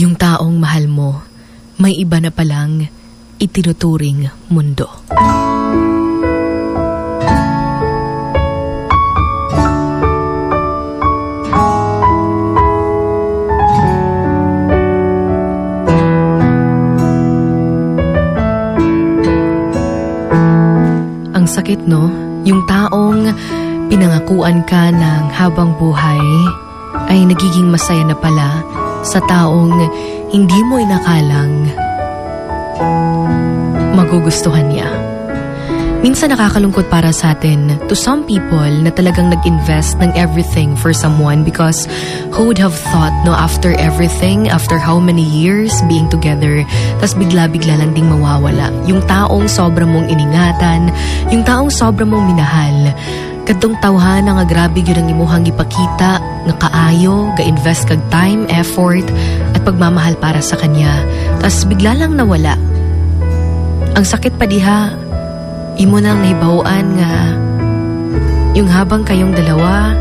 Yung taong mahal mo, may iba na palang itinuturing mundo. Ang sakit, no? Yung taong pinangakuan ka ng habang buhay ay nagiging masaya na pala sa taong hindi mo inakalang magugustuhan niya. Minsan nakakalungkot para sa atin to some people na talagang nag-invest ng everything for someone because who would have thought no after everything, after how many years being together, tas bigla-bigla lang ding mawawala. Yung taong sobra mong iningatan, yung taong sobra mong minahal, kadtong tawhana nga grabe gyud ang imuhang gipakita nga kaayo, ga-invest kag time, effort at pagmamahal para sa kanya. Tas bigla lang nawala. Ang sakit pa diha, imo nang nahibawan nga yung habang kayong dalawa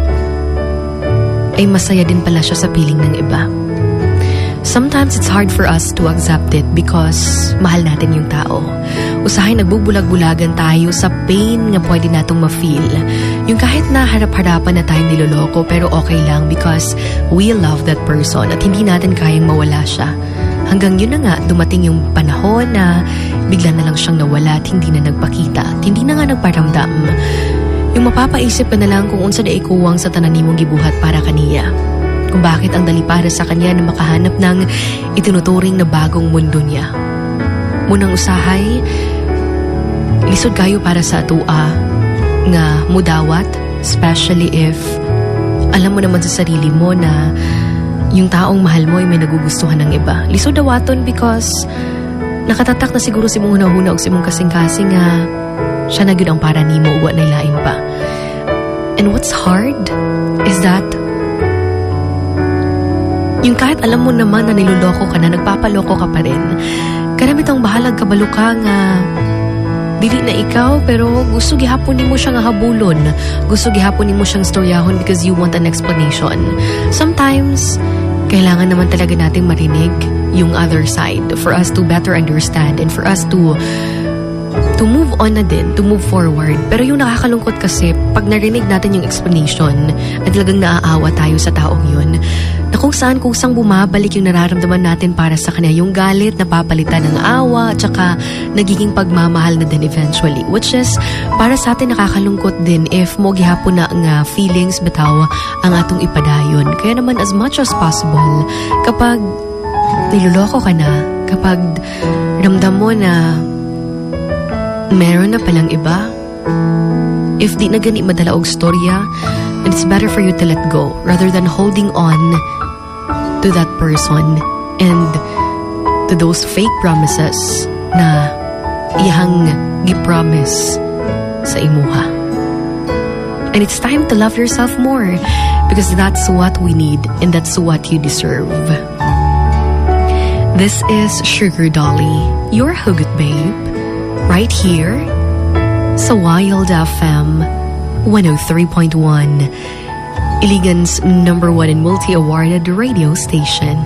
ay masaya din pala siya sa piling ng iba. Sometimes it's hard for us to accept it because mahal natin yung tao. Usahay nagbubulag-bulagan tayo sa pain nga pwede natong ma-feel. Yung kahit na harap-harapan na tayong niloloko pero okay lang because we love that person at hindi natin kayang mawala siya. Hanggang yun na nga, dumating yung panahon na bigla na lang siyang nawala at hindi na nagpakita at hindi na nga nagparamdam. Yung mapapaisip ka na lang kung unsa na ikuwang sa tanan nimong gibuhat para kaniya. Kung bakit ang dali para sa kanya na makahanap ng itinuturing na bagong mundo niya. Munang usahay, lisod kayo para sa atua nga mudawat, especially if alam mo naman sa sarili mo na yung taong mahal mo ay may nagugustuhan ng iba. Lisod dawaton because nakatatak na siguro si mong hunahuna o si mong kasing-kasing nga siya na ang para nimo uwa na ilain pa. And what's hard is that yung kahit alam mo naman na niloloko ka na, nagpapaloko ka pa rin. Karami tong bahalag kabalo ka nga dili na ikaw pero gusto gihapon nimo siya nga habulon. Gusto gihapon nimo siyang storyahon because you want an explanation. Sometimes kailangan naman talaga nating marinig yung other side for us to better understand and for us to to move on na din, to move forward. Pero yung nakakalungkot kasi, pag narinig natin yung explanation, at talagang naaawa tayo sa taong yun, na kung saan, kung saan bumabalik yung nararamdaman natin para sa kanya, yung galit, napapalitan ng awa, at saka nagiging pagmamahal na din eventually. Which is, para sa atin nakakalungkot din if mo gihapon na nga feelings bitaw ang atong ipadayon. Kaya naman as much as possible, kapag niloloko ka na, kapag ramdam mo na meron na palang iba. If di na gani madala og storya, then it's better for you to let go rather than holding on to that person and to those fake promises na iyang gipromise sa imuha. And it's time to love yourself more because that's what we need and that's what you deserve. This is Sugar Dolly, your Hugot Babe, right here sa Wild FM 103.1, Iligan's number one and multi-awarded radio station.